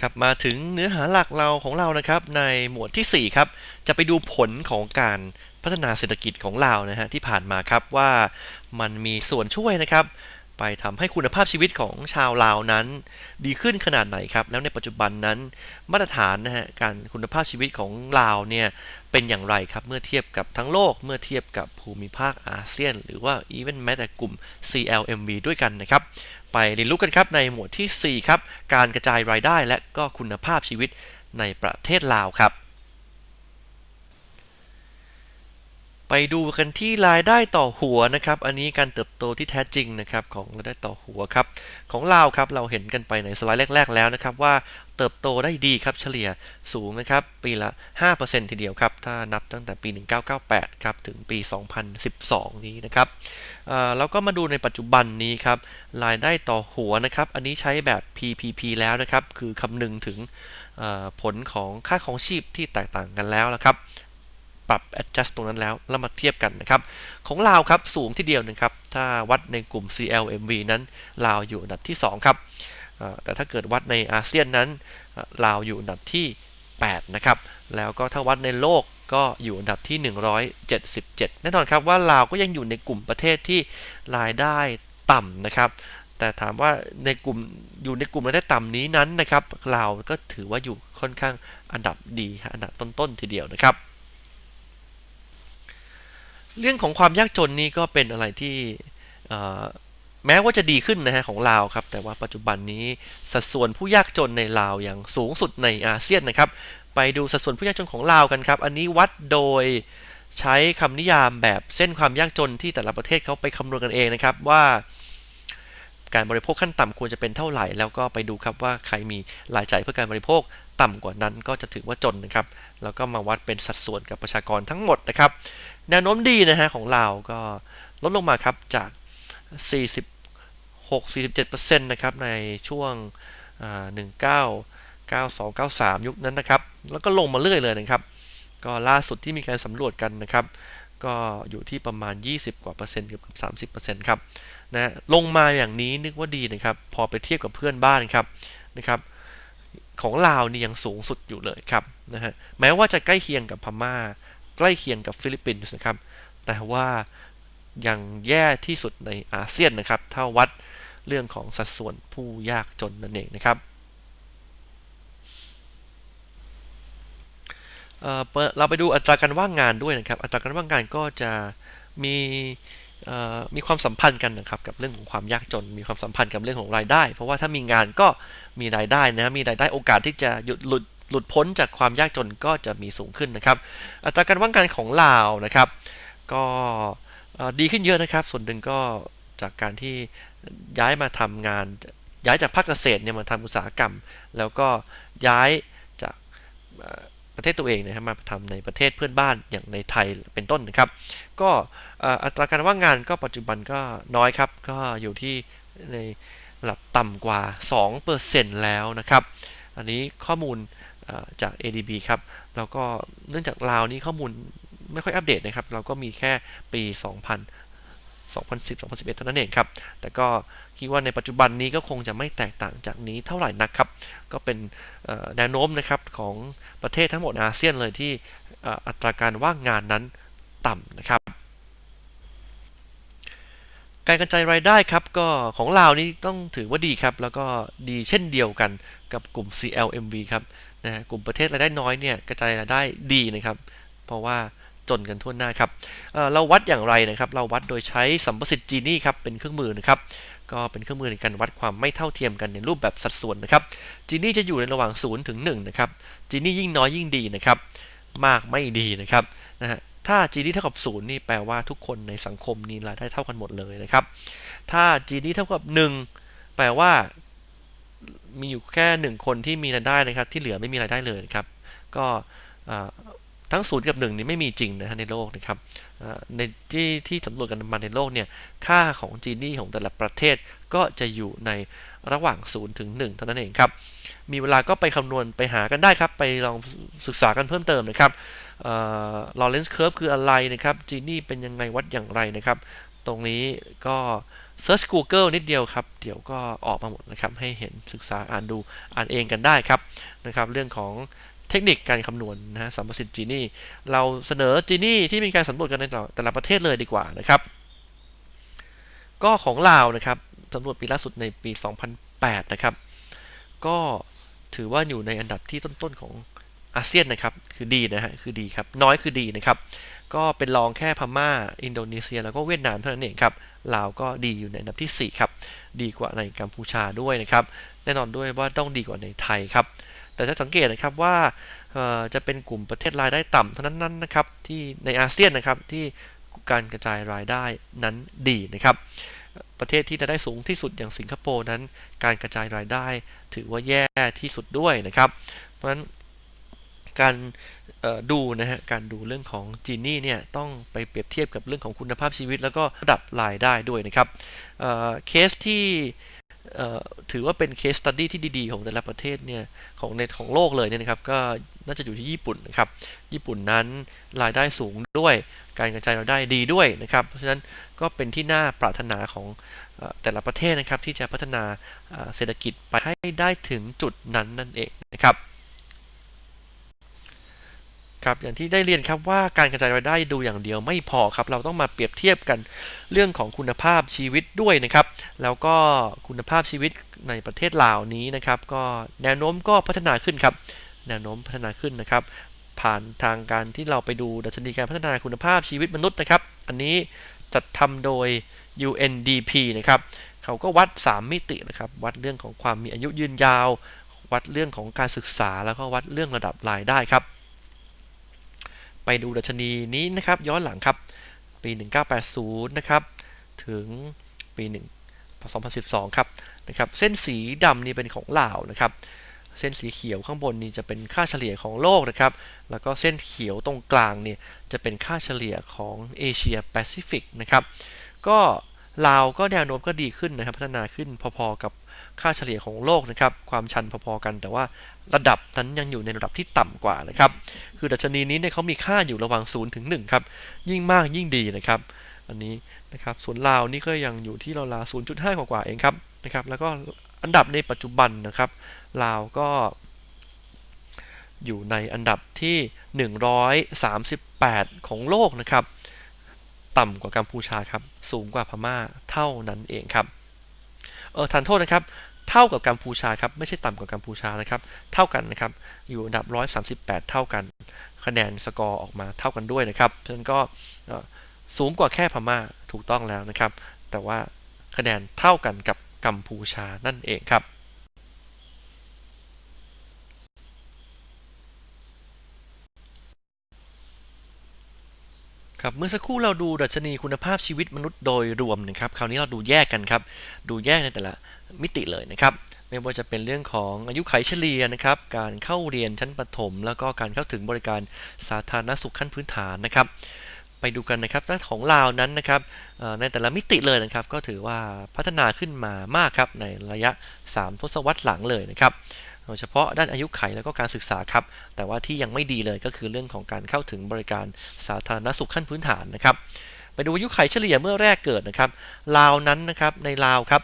ครับมาถึงเนื้อหาหลักเราของเรานะครับในหมวดที่ 4 ครับ จะไปดูผลของการพัฒนาเศรษฐกิจของเรานะฮะที่ผ่านมาครับว่ามันมีส่วนช่วยนะครับ ไปทำให้คุณภาพชีวิตของชาวลาวนั้น ดีขึ้นขนาดไหนครับ แล้วในปัจจุบันนั้นมาตรฐานนะฮะการคุณภาพชีวิตของลาวเนี่ย เป็นอย่างไรครับเมื่อเทียบกับทั้งโลกเมื่อเทียบกับภูมิภาคอาเซียน หรือว่าอีเวนแม้แต่กลุ่ม CLMV ด้วยกันนะครับไปเรียนรู้กันครับในหมวดที่ 4 ครับ การกระจายรายได้และก็คุณภาพชีวิตในประเทศลาวครับ ไปดูกันที่รายได้ต่อหัวนะครับ อันนี้การเติบโตที่แท้จริงนะครับของรายได้ต่อหัวครับของลาวครับเราเห็นกันไปในสไลด์แรก ๆ แล้วนะครับว่าเติบโตได้ดีครับเฉลี่ยสูงนะครับปีละ 5%ทีเดียวครับถ้านับตั้งแต่ปี 1998 ครับถึงปี 2012 นี้นะครับแล้วก็มาดูในปัจจุบันนี้ครับรายได้ต่อหัวนะครับอันนี้ใช้แบบ PPP แล้วนะครับคือคำนึงถึงผลของค่าของชีพที่แตกต่างกันแล้วนะครับ ปรับ adjust ตรงนั้นแล้ว แล้วมาเทียบกันนะครับ ของลาวครับสูงที่เดียวนะครับ ถ้าวัดในกลุ่ม CLMV นั้นลาวอยู่อันดับที่ 2 ครับ แต่ถ้าเกิดวัดในอาเซียนนั้นลาวอยู่อันดับที่ 8 นะครับ แล้วก็ถ้าวัดในโลกก็อยู่อันดับที่ 177 แน่นอนครับว่าลาวก็ยังอยู่ในกลุ่มประเทศที่รายได้ต่ำนะครับแต่ถามว่าในกลุ่มอยู่ในกลุ่มรายได้ต่ำนี้นั้นนะครับลาวก็ถือว่าอยู่ค่อนข้างอันดับดี อันดับต้นๆทีเดียวนะครับ เรื่องของความยากจนนี่ก็เป็นอะไรที่แม้ว่าจะดีขึ้นนะฮะของลาวครับ แต่ว่าปัจจุบันนี้สัดส่วนผู้ยากจนในลาวอย่างสูงสุดในอาเซียนนะครับ ไปดูสัดส่วนผู้ยากจนของลาวกันครับ อันนี้วัดโดยใช้คำนิยามแบบเส้นความยากจนที่แต่ละประเทศเขาไปคำนวณกันเองนะครับว่า การบริโภคขั้นต่ำควรจะเป็นเท่าไหร่ แล้วก็ไปดูครับว่าใครมีรายจ่ายเพื่อการบริโภคต่ำกว่านั้นก็จะถือว่าจนนะครับ แล้วก็มาวัดเป็นสัดส่วนกับประชากรทั้งหมดนะครับ แนวโน้มดีนะฮะของลาวก็ลดลงมาครับจาก 46-47%นะครับในช่วง 1992-93 ยุคนั้นนะครับ แล้วก็ลงมาเรื่อยเลยนะครับ ก็ล่าสุดที่มีการสำรวจกันนะครับ ก็อยู่ที่ประมาณ 20 กว่าเปอร์เซ็นต์เกือบ30เปอร์เซ็นต์ครับนะลงมาอย่างนี้นึกว่าดีนะครับ พอไปเทียบกับเพื่อนบ้านครับนะครับของลาวนี่ยังสูงสุดอยู่เลยครับนะฮะแม้ว่าจะใกล้เคียงกับพม่า ใกล้เคียงกับฟิลิปปินส์นะครับ แต่ว่ายังแย่ที่สุดในอาเซียนนะครับ ถ้าวัดเรื่องของสัดส่วนผู้ยากจนนั่นเองนะครับ เราไปดูอัตราการว่างงานด้วยนะครับ อัตราการว่างงานก็จะมีมีความสัมพันธ์กันนะครับกับเรื่องของความยากจน มีความสัมพันธ์กับเรื่องของรายได้ เพราะว่าถ้ามีงานก็มีรายได้นะมีรายได้โอกาสที่จะหยุดหลุดหลุดพ้นจากความยากจนก็จะมีสูงขึ้นนะครับ อัตราการว่างงานของลาวนะครับ ก็ดีขึ้นเยอะนะครับ ส่วนหนึ่งก็จากการที่ย้ายมาทำงาน ย้ายจากภาคเกษตรเนี่ยมาทำอุตสาหกรรม แล้วก็ย้ายจาก ประเทศตัวเองนะครับมาทำในประเทศเพื่อนบ้านอย่างในไทยเป็นต้นนะครับ ก็อัตราการว่างงานก็ปัจจุบันก็น้อยครับ ก็อยู่ที่ในระดับต่ำกว่า 2%แล้วนะครับ อันนี้ข้อมูลจาก ADB ครับ แล้วก็เนื่องจากลาวนี้ข้อมูลไม่ค่อยอัปเดตนะครับ เราก็มีแค่ปี 2000 2010 2011 เท่านั้นเองครับ แต่ก็คิดว่าในปัจจุบันนี้ก็คงจะไม่แตกต่างจากนี้เท่าไหร่นักครับ ก็เป็นแนวโน้มนะครับของประเทศทั้งหมดอาเซียนเลยที่อัตราการว่างงานนั้นต่ำนะครับการกระจายรายได้ครับก็ของลาวนี้ต้องถือว่าดีครับ แล้วก็ดีเช่นเดียวกันกับกลุ่ม CLMV ครับนะกลุ่มประเทศรายได้น้อยเนี่ยกระจายรายได้ดีนะครับ เพราะว่า จนกันทั่วหน้าครับเเราวัดอย่างไรนะครับ เราวัดโดยใช้สัมประสิทธิ์จีนี่ครับเป็นเครื่องมือนะครับก็เป็นเครื่องมือในการวัดความไม่เท่าเทียมกันในรูปแบบสัดส่วนนะครับจีนี่จะอยู่ในระหว่าง0ถึง1นะครับจีนี่ยิ่งน้อยยิ่งดีนะครับ มากไม่ดีนะครับนะฮะถ้าจีนี่เท่ากับ 0 นี่แปลว่าทุกคนในสังคมนี้รายได้เท่ากันหมดเลยนะครับ ถ้าจีนี่เท่ากับ 1 แปลว่า มีอยู่แค่หนึ่งคนที่มีรายได้นะครับ ที่เหลือไม่มีรายได้เลยนะครับ ก็ ทั้งศูนย์กับหนึ่งนี่ไม่มีจริงนะฮะในโลกนะครับในที่ที่สำรวจกันมาในโลกเนี่ยค่าของจีนี่ของแต่ละประเทศก็จะอยู่ในระหว่าง 0 ถึง 1 เท่านั้นเองครับ มีเวลาก็ไปคำนวณไปหากันได้ครับ ไปลองศึกษากันเพิ่มเติมนะครับลอเรนซ์เคอร์ฟคืออะไรนะครับจีนี่เป็นยังไงวัดอย่างไรนะครับ ตรงนี้ก็ Search Google นิดเดียวครับ เดี๋ยวก็ออกมาหมดนะครับ ให้เห็นศึกษาอ่านดูอ่านเองกันได้ครับนะครับ เรื่องของ เทคนิคการคำนวณนะฮะสัมประสิทธิ์จีนี่เราเสนอจีนี่ที่มีการสำรวจกันในแต่ละประเทศเลยดีกว่านะครับ ก็ของลาวนะครับสำรวจปีล่าสุดในปี 2008 นะครับ ก็ถือว่าอยู่ในอันดับที่ต้นๆของอาเซียนนะครับ คือดีนะฮะ คือดีครับ น้อยคือดีนะครับ ก็เป็นรองแค่พม่า อินโดนีเซีย แล้วก็เวียดนามเท่านั้นเองครับ ลาวก็ดีอยู่ในอันดับที่ 4 ครับ ดีกว่าในกัมพูชาด้วยนะครับ แน่นอนด้วยว่าต้องดีกว่าในไทยครับ แต่ถ้าสังเกตนะครับว่าจะเป็นกลุ่มประเทศรายได้ต่ำเท่านั้นนะครับที่ในอาเซียนนะครับที่การกระจายรายได้นั้นดีนะครับ ประเทศที่จะได้สูงที่สุดอย่างสิงคโปร์นั้น การกระจายรายได้ถือว่าแย่ที่สุดด้วยนะครับ เพราะฉะนั้นการดูนะฮะการดูเรื่องของจีนี่เนี่ยต้องไปเปรียบเทียบกับเรื่องของคุณภาพชีวิต แล้วก็ระดับรายได้ด้วยนะครับเคสที่ ถือว่าเป็นเคสตัดดี้ที่ดีๆ ของแต่ละประเทศเนี่ยของในของโลกเลยเนี่ยนะครับก็น่าจะอยู่ที่ญี่ปุ่นนะครับ ญี่ปุ่นนั้นรายได้สูงด้วย การกระจายรายได้ดีด้วยนะครับ เพราะฉะนั้นก็เป็นที่น่าปรารถนาของแต่ละประเทศนะครับที่จะพัฒนาเศรษฐกิจไปให้ได้ถึงจุดนั้นนั่นเองนะครับ ครับอย่างที่ได้เรียนครับว่าการกระจายรายได้ดูอย่างเดียวไม่พอครับ เราต้องมาเปรียบเทียบกันเรื่องของคุณภาพชีวิตด้วยนะครับ แล้วก็คุณภาพชีวิตในประเทศลาวนี้นะครับ ก็แนวโน้มก็พัฒนาขึ้นครับ แนวโน้มพัฒนาขึ้นนะครับ ผ่านทางการที่เราไปดูดัชนีการพัฒนาคุณภาพชีวิตมนุษย์นะครับ อันนี้จัดทำโดย UNDP นะครับเขาก็วัด 3 มิตินะครับ วัดเรื่องของความมีอายุยืนยาว วัดเรื่องของการศึกษาแล้วก็วัดเรื่องระดับรายได้ครับ ไปดูดัชนีนี้นะครับ ย้อนหลังครับ ปี 1980 นะครับ ถึงปี 1 2012 ครับนะครับ เส้นสีดำนี่เป็นของลาวนะครับ เส้นสีเขียวข้างบนนี่จะเป็นค่าเฉลี่ยของโลกนะครับ แล้วก็เส้นเขียวตรงกลางเนี่ยจะเป็นค่าเฉลี่ยของเอเชียแปซิฟิกนะครับ ก็ลาวก็แนวโน้มก็ดีขึ้นนะครับ พัฒนาขึ้นพอๆกับ ค่าเฉลี่ยของโลกนะครับความชันพอๆกัน แต่ว่าระดับนั้นยังอยู่ในระดับที่ต่ำกว่านะครับคือดัชนีนี้เนี่ยเขามีค่าอยู่ระหว่าง0ถึง1ครับยิ่งมากยิ่งดีนะครับอันนี้นะครับส่วนลาวนี่ก็ยังอยู่ที่ราวๆ0.5 กว่าๆเองครับนะครับแล้วก็อันดับในปัจจุบันนะครับลาวก็อยู่ในอันดับที่ 138 ของโลกนะครับ ต่ำกว่ากัมพูชาครับ สูงกว่าพม่าเท่านั้นเองครับ เออทานโทษนะครับ เท่ากับกัมพูชาครับ ไม่ใช่ต่ำกว่ากัมพูชานะครับ เท่ากันนะครับ อยู่อันดับ 138 เท่ากัน คะแนนสกอร์ออกมาเท่ากันด้วยนะครับฉะนั้นก็สูงกว่าแค่พม่าถูกต้องแล้วนะครับ แต่ว่าคะแนนเท่ากันกับกัมพูชานั่นเองครับ ครับเมื่อสักครู่เราดูดัชนีคุณภาพชีวิตมนุษย์โดยรวมนะครับคราวนี้เราดูแยกกันครับดูแยกในแต่ละมิติเลยนะครับไม่ว่าจะเป็นเรื่องของอายุไขเฉลี่ยนะครับการเข้าเรียนชั้นประถม แล้วก็การเข้าถึงบริการสาธารณสุขขั้นพื้นฐานนะครับ ไปดูกันนะครับด้านของลาวนั้นนะครับในแต่ละมิติเลยนะครับ ก็ถือว่าพัฒนาขึ้นมามากครับในระยะ 3 ทศวรรษหลังเลยนะครับ ดยเฉพาะด้านอายุไขแล้วก็การศึกษาครับ แต่ว่าที่ยังไม่ดีเลยก็คือเรื่องของการเข้าถึงบริการสาธารณสุขขั้นพื้นฐานนะครับ ไปดูอายุไขเฉลี่ยเมื่อแรกเกิดนะครับ ลาวนั้นนะครับในลาวครับ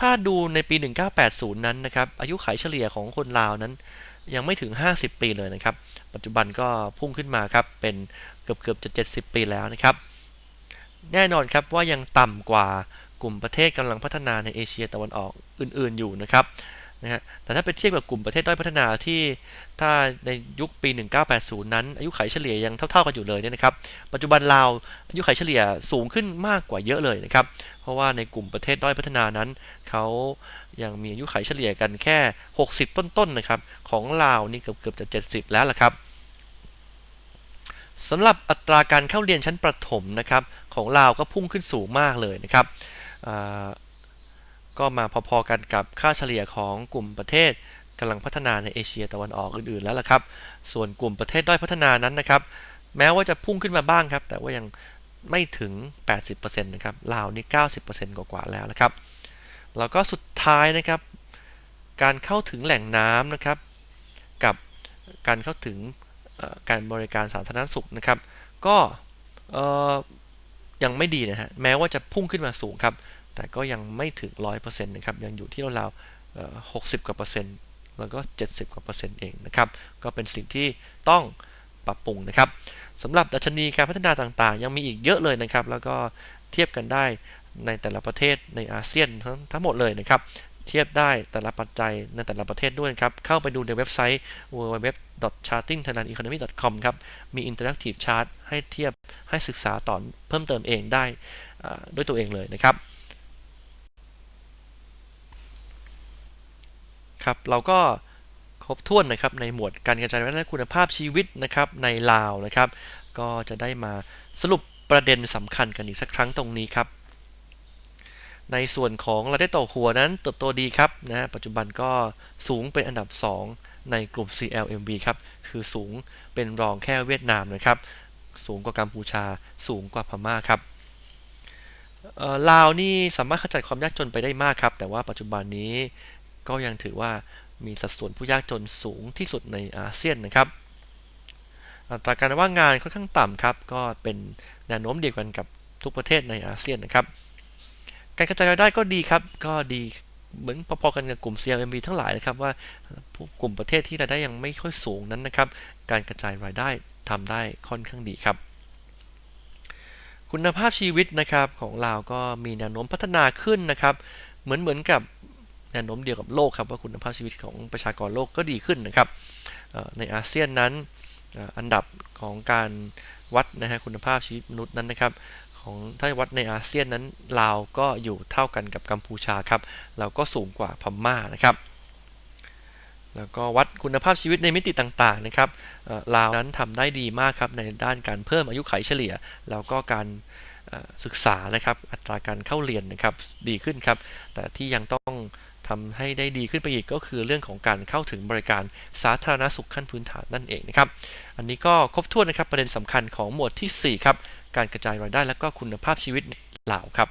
ถ้าดูในปี 1980 นั้นนะครับอายุไขเฉลี่ยของคนลาวนั้นยังไม่ถึง 50 ปีเลยนะครับ ปัจจุบันก็พุ่งขึ้นมาครับเป็นเกือบเกือบจะ 70 ปีแล้วนะครับ แน่นอนครับว่ายังต่ำกว่ากลุ่มประเทศกำลังพัฒนาในเอเชียตะวันออกอื่น ๆ อยู่นะครับ นะฮะแต่ถ้าไปเทียบกับกลุ่มประเทศด้อยพัฒนาที่ถ้าในยุคปี 1980 นั้น อายุขัยเฉลี่ยยังเท่า ๆกันอยู่เลยเนี่ยนะครับ ปัจจุบันลาวอายุขัยเฉลี่ยสูงขึ้นมากกว่าเยอะเลยนะครับ เพราะว่าในกลุ่มประเทศด้อยพัฒนานั้น เขายังมีอายุขัยเฉลี่ยกันแค่ 60 ต้นๆนนะครับ ของลาวนี่เกือบๆจะ 70 แล้วล่ะครับสำหรับอัตราการเข้าเรียนชั้นประถมนะครับของลาวก็พุ่งขึ้นสูงมากเลยนะครับ ก็มาพอๆกันกับค่าเฉลี่ยของกลุ่มประเทศกำลังพัฒนาในเอเชียตะวันออกอื่นๆแล้วล่ะครับ ส่วนกลุ่มประเทศด้อยพัฒนานั้นนะครับ แม้ว่าจะพุ่งขึ้นมาบ้างครับ แต่ว่ายังไม่ถึง 80%นะครับ ลาวนี่90%กว่าๆแล้วนะครับ แล้วก็สุดท้ายนะครับ การเข้าถึงแหล่งน้ำนะครับ กับการเข้าถึงการบริการสาธารณสุขนะครับ ก็ ยังไม่ดีนะฮะแม้ว่าจะพุ่งขึ้นมาสูงครับ แต่ก็ยังไม่ถึง 100%นะครับยังอยู่ที่ราวๆ60 กว่าเปอร์เซ็นต์แล้วก็ 70 กว่าเปอร์เซ็นต์เองนะครับก็เป็นสิ่งที่ต้องปรับปรุงนะครับสำหรับดัชนีการพัฒนาต่างๆ ยังมีอีกเยอะเลยนะครับ แล้วก็เทียบกันได้ในแต่ละประเทศในอาเซียนทั้งทั้งหมดเลยนะครับ เทียบได้แต่ละปัจจัยในแต่ละประเทศด้วยครับ เข้าไปดูในเว็บไซต์ www.chartingthailandeconomy.com ครับ มี interactive chart ให้เทียบให้ศึกษาต่อเพิ่มเติมเองได้ด้วยตัวเองเลยนะครับครับเราก็ครบถ้วนนะครับในหมวดการกระจายรายได้คุณภาพชีวิตนะครับในลาวนะครับ ก็จะได้มาสรุปประเด็นสำคัญกันอีกสักครั้งตรงนี้ครับ ในส่วนของรายได้ต่อหัวนั้นเติบโตดีครับนะปัจจุบันก็สูงเป็นอันดับ 2 ในกลุ่ม CLMV ครับ คือสูงเป็นรองแค่เวียดนามนะครับ สูงกว่ากัมพูชา สูงกว่าพม่าครับลาวนี่สามารถขจัดความยากจนไปได้มากครับ แต่ว่าปัจจุบันนี้ก็ยังถือว่ามีสัดส่วนผู้ยากจนสูงที่สุดในอาเซียนนะครับ อัตราการว่างงานค่อนข้างต่ำครับ ก็เป็นแนวโน้มเดียวกันกับทุกประเทศในอาเซียนนะครับ การกระจายรายได้ก็ดีครับ ก็ดีเหมือนพอๆกันกับกลุ่ม CLMV ทั้งหลายนะครับว่ากลุ่มประเทศที่รายได้ยังไม่ค่อยสูงนั้นนะครับ การกระจายรายได้ทำได้ค่อนข้างดีครับ คุณภาพชีวิตนะครับของลาวก็มีแนวโน้มพัฒนาขึ้นนะครับ เหมือนเหมือนกับแนวโน้มเดียวกับโลกครับว่าคุณภาพชีวิตของประชากรโลกก็ดีขึ้นนะครับในอาเซียนนั้นอันดับของการวัดนะฮะคุณภาพชีวิตมนุษย์นั้นนะครับ ของถ้าวัดในอาเซียนนั้นลาวก็อยู่เท่ากันกับกัมพูชาครับเราก็สูงกว่าพม่านะครับ แล้วก็วัดคุณภาพชีวิตในมิติต่างๆนะครับลาวนั้นทำได้ดีมากครับในด้านการเพิ่มอายุขัยเฉลี่ย แล้วก็การศึกษานะครับอัตราการเข้าเรียนนะครับดีขึ้นครับ แต่ที่ยังต้องทำให้ได้ดีขึ้นไปอีกก็คือเรื่องของการเข้าถึงบริการสาธารณสุขขั้นพื้นฐานนั่นเองนะครับ อันนี้ก็ครบถ้วนนะครับประเด็นสำคัญของหมวดที่ 4 ครับ การกระจายรายได้และก็คุณภาพชีวิตเหล่าครับ